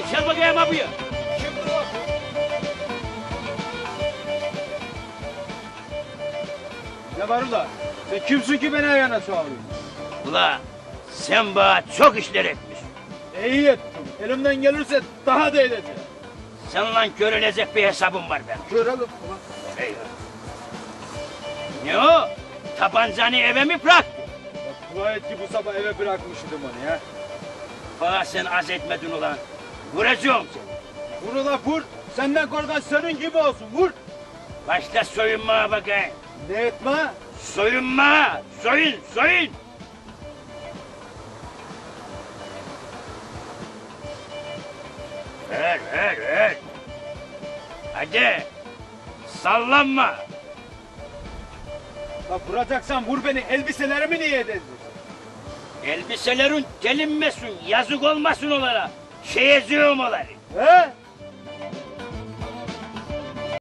Ulan gel bakayım abiye. Şimdi bak. Ne var ula? Sen kimsin ki beni ayağına çağırıyorsun? Ulan sen bana çok işler etmiş. İyi ettim. Elimden gelirse daha da edeceğim. Seninle görülecek bir hesabım var benim. Görelim ulan. Eyvah. Ne o? Tabancanı eve mi bıraktın? Bak dua et ki bu sabah eve bırakmıştım onu ya. Bana sen az etmedin ulan. Vuracağım seni. Vur ula vur. Senden korkan senin gibi olsun vur. Başla soyunmaya bakayım. Ne etme? Soyunma! Soyun, soyun! Ver, ver, ver. Hadi. Sallanma. Bak vuracaksan vur beni. Elbiselerimi niye edeceksin? Elbiselerin delinmesin, yazık olmasın onlara. Şey eziyorum onları. He?